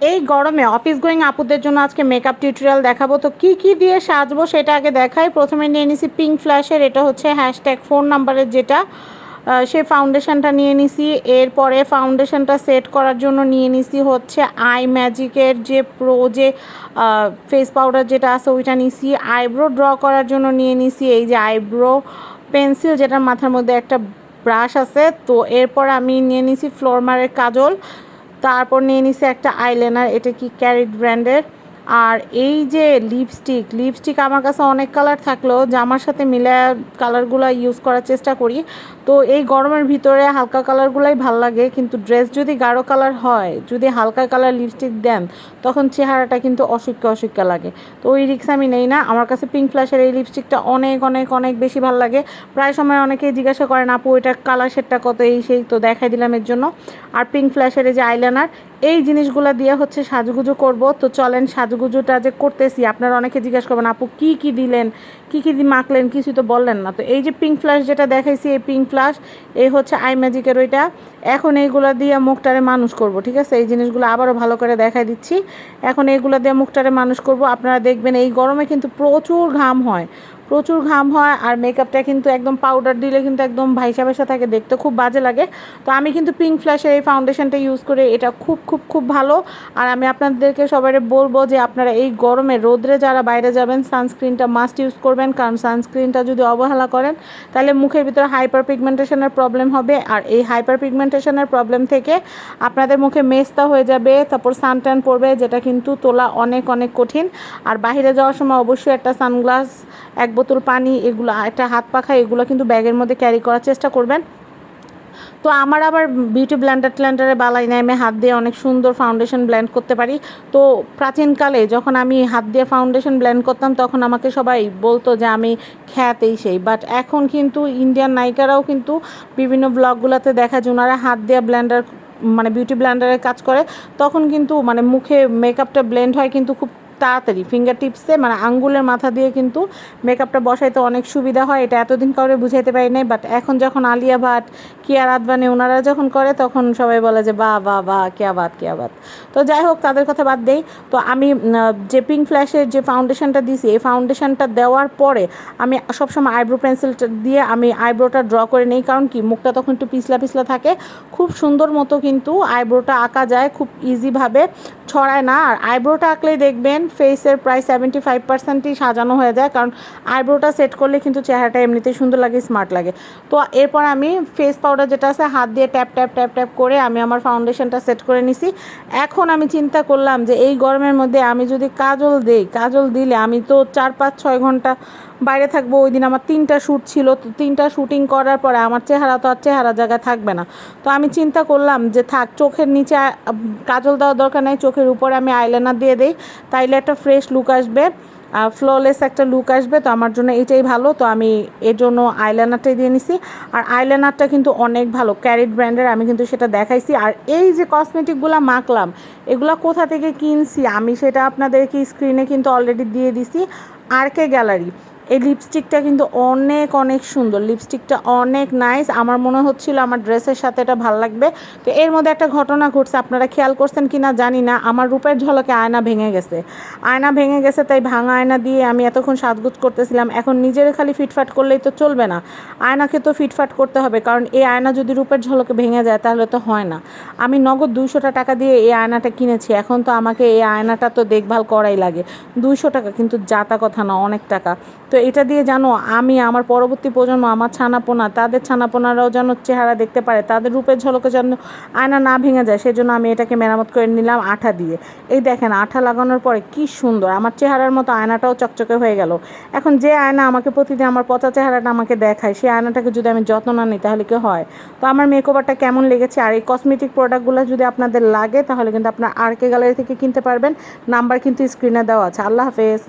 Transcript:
এই গরমে office going আপুদের জন্য আজকে মেকআপ টিউটোরিয়াল দেখাবো। তো কি কি দিয়ে সাজবো সেটা আগে দেখাই। প্রথমে নিয়ে নিছি পিঙ্ক ফ্ল্যাশের এটা হচ্ছে হ্যাশট্যাগ ফোন নাম্বারের যেটা। সে ফাউন্ডেশনটা নিয়ে নিছি। এরপরে ফাউন্ডেশনটা সেট করার জন্য নিয়ে নিছি হচ্ছে আই ম্যাজিকের যে প্রো যে ফেস পাউডার যেটা আছে ওইটা নিছি। আইব্রো ড্র করার জন্য নিয়ে নিছি। এই যে আইব্রো পেন্সিল যেটার মাথার মধ্যে একটা ব্রাশ আছে। তো এরপর আমি নিয়ে নিছি ফ্লোরমারের কাজল। তারপর নিয়ে নিছে একটা আইল্যানার এটা কি ক্যারিট ব্র্যান্ডের আর এই যে লিপস্টিক লিপস্টিক আমার কাছে অনেক কালার থাকলেও জামার সাথে মিলে কালারগুলো ইউজ করার চেষ্টা করি। তো এই গরমের ভিতরে হালকা কালারগুলোই ভালো লাগে, কিন্তু ড্রেস যদি গাঢ় কালার হয়, যদি হালকা কালার লিপস্টিক দেন, তখন চেহারাটা কিন্তু অসুখ্য অসুখ্য লাগে। তো ওই রিক্স আমি নেই না। আমার কাছে পিঙ্ক ফ্ল্যাশের এই লিপস্টিকটা অনেক অনেক অনেক বেশি ভালো লাগে। প্রায় সময় অনেকেই জিজ্ঞাসা করেন আপু, এটা কালার শেডটা কত? এই সেই তো দেখাই দিলাম এর জন্য। আর পিঙ্ক ফ্ল্যাশের এই যে আইলাইনার এই জিনিসগুলো দিয়ে হচ্ছে সাজুগুজু করব। তো চলেন সাজুগুজুটা যে করতেছি, আপনারা অনেকে জিজ্ঞাসা করবেন, আপু, কি কি দিলেন? কি কী মাখলেন কিছু তো বললেন না। তো এই যে পিঙ্ক ফ্ল্যাশ যেটা দেখাইছি, এই পিঙ্ক ফ্ল্যাশ এই হচ্ছে আই ম্যাজিকের ওইটা। এখন এইগুলো দিয়ে মুখটারে মানুষ করব, ঠিক আছে? এই জিনিসগুলো আবারও ভালো করে দেখাই দিচ্ছি। এখন এইগুলো দিয়ে মুখটারে মানুষ করব। আপনারা দেখবেন এই গরমে কিন্তু প্রচুর ঘাম হয়। প্রচুর ঘাম হয় আর মেকআপটা কিন্তু একদম পাউডার দিলে কিন্তু একদম ভাইসা ভাইসা থাকে, দেখতে খুব বাজে লাগে। তো আমি কিন্তু পিঙ্ক ফ্ল্যাশের এই ফাউন্ডেশনটা ইউজ করে এটা খুব খুব খুব ভালো। আর আমি আপনাদেরকে সবাই বলব যে আপনারা এই গরমে রোদ্রে যারা বাইরে যাবেন সানস্ক্রিনটা মাস্ট ইউজ করবেন। কারণ সানস্ক্রিনটা যদি অবহেলা করেন, তাহলে মুখের ভিতরে হাইপার পিগমেন্টেশনের প্রবলেম হবে। আর এই হাইপার পিগমেন্টেশনের প্রবলেম থেকে আপনাদের মুখে মেস্তা হয়ে যাবে, তারপর সানট্যান পড়বে, যেটা কিন্তু তোলা অনেক অনেক কঠিন। আর বাহিরে যাওয়ার সময় অবশ্যই একটা সানগ্লাস এক বোতল পানি, এগুলো, একটা হাত পাখা, এগুলো কিন্তু ব্যাগের মধ্যে ক্যারি করার চেষ্টা করবেন। তো আমার আবার বিউটি ব্ল্যান্ডার ট্ল্যান্ডারে বালাই নেয় আমি হাত দিয়ে অনেক সুন্দর ফাউন্ডেশন ব্ল্যান্ড করতে পারি। তো প্রাচীনকালে যখন আমি হাত দিয়ে ফাউন্ডেশন ব্লেন্ড করতাম, তখন আমাকে সবাই বলতো যে আমি খ্যাতেই সেই। বাট এখন কিন্তু ইন্ডিয়ান নায়িকারাও কিন্তু বিভিন্ন ব্লগগুলোতে দেখা যায়, ওনারা হাত দিয়ে ব্ল্যান্ডার মানে বিউটি ব্লেন্ডারের কাজ করে, তখন কিন্তু মানে মুখে মেকআপটা ব্লেন্ড হয় কিন্তু খুব তাড়াতাড়ি ফিঙ্গার টিপসে মানে আঙ্গুলের মাথা দিয়ে কিন্তু মেকআপটা বসাইতে অনেক সুবিধা হয়। এটা এতদিন কাউরে বুঝাইতে পারি নাই বাট এখন যখন আলিয়া ভাট, কিয়ার আদবানি ওনারা যখন করে, তখন সবাই বলে যে বা বা বা কেয়া বাদ কেয়া বাদ তো যাই হোক, তাদের কথা বাদ দেই। তো আমি যে পিঙ্ক ফ্ল্যাশের যে ফাউন্ডেশনটা দিছি, এই ফাউন্ডেশনটা দেওয়ার পরে আমি সবসময় আইব্রো পেন্সিলটা দিয়ে আমি আইব্রোটা ড্র করে নেই, কারণ কি, মুখটা তখন একটু পিছলা পিছলা থাকে। খুব সুন্দর মতো কিন্তু আইব্রোটা আঁকা যায়, খুব ইজিভাবে ছড়ায় না। আর আইব্রোটা আঁকলেই দেখবেন ফেসের প্রায় সেভেন্টি ফাইভ পার্সেন্টই সাজানো হয়ে যায়। কারণ আইব্রোটা সেট করলে কিন্তু চেহারাটা এমনিতেই সুন্দর লাগে স্মার্ট লাগে। তো এরপর আমি ফেস পাউডার যেটা আছে, হাত দিয়ে ট্যাপ ট্যাপ ট্যাপ ট্যাপ করে আমি আমার ফাউন্ডেশনটা সেট করে নিছি। এখন আমি চিন্তা করলাম যে এই গরমের মধ্যে আমি যদি কাজল দিই, কাজল দিলে আমি তো চার, পাঁচ, ছয় ঘণ্টা বাইরে থাকব ওই দিন আমার তিনটা শ্যুট ছিল, তো তিনটা শ্যুটিং করার পরে আমার চেহারা তো আর চেহারা জায়গায় থাকবে না। তো আমি চিন্তা করলাম যে থাক, চোখের নিচে কাজল দেওয়ার দরকার নেই, চোখের উপরে আমি আইলাইনার দিয়ে দিই, তাইলে একটা ফ্রেশ লুক আসবে আর ফ্ললেস একটা লুক আসবে, তো আমার জন্য এটাই ভালো, তো আমি এর জন্য আইলাইনারটাই দিয়ে নিছি। আর আইলাইনারটা কিন্তু অনেক ভালো ক্যারিট ব্র্যান্ডের আমি কিন্তু সেটা দেখাইছি। আর এই যে কসমেটিকগুলো মাখলাম, এগুলো কোথা থেকে কিনছি? আমি সেটা আপনাদেরকে স্ক্রিনে কিন্তু অলরেডি দিয়ে দিছি আর কে গ্যালারি এই লিপস্টিকটা কিন্তু অনেক অনেক সুন্দর। লিপস্টিকটা অনেক নাইস আমার মনে হচ্ছিল আমার ড্রেসের সাথে এটা ভালো লাগবে। তো এর মধ্যে একটা ঘটনা ঘটছে, আপনারা খেয়াল করছেন কি না জানি না। আমার রূপের ঝলকে আয়না ভেঙে গেছে। আয়না ভেঙে গেছে, তাই ভাঙা আয়না দিয়ে আমি এতক্ষণ সাজগুজ করতেছিলাম। এখন নিজের খালি ফিটফাট করলেই তো চলবে না। আয়নাকে তো ফিটফাট করতে হবে, কারণ এই আয়না যদি রূপের ঝলকে ভেঙে যায়, তাহলে তো হয় না। আমি নগদ দুইশোটা টাকা দিয়ে এই আয়নাটা কিনেছি। এখন তো আমাকে এই আয়নাটা তো দেখভাল করাই লাগে। দুইশো টাকা কিন্তু যাতা কথা না, অনেক টাকা। তো এটা দিয়ে জানো, আমি, আমার পরবর্তী প্রজন্ম, আমার ছানাপোনা, তাদের ছানাপোনারাও যেন চেহারা দেখতে পারে, তাদের রূপের ঝলকে যেন আয়না না ভেঙে যায়, সেজন্য আমি এটাকে মেরামত করে নিলাম আঠা দিয়ে। এই দেখেন, আঠা লাগানোর পরে কি সুন্দর, আমার চেহারার মতো আয়নাটাও চকচকে হয়ে গেল। এখন যে আয়না আমাকে প্রতিদিন, আমার পচা চেহারাটা আমাকে দেখায়, সেই আয়নাটাকে যদি আমি যত্ন না নিই, তাহলে কি হয়? তো আমার মেকওভারটা কেমন লেগেছে? আর এই কসমেটিক প্রোডাক্টগুলো যদি আপনাদের লাগে, তাহলে কিন্তু আপনার আর কে গ্যালারি থেকে কিনতে পারবেন। নাম্বার কিন্তু স্ক্রিনে দেওয়া আছে। আল্লাহ হাফেজ।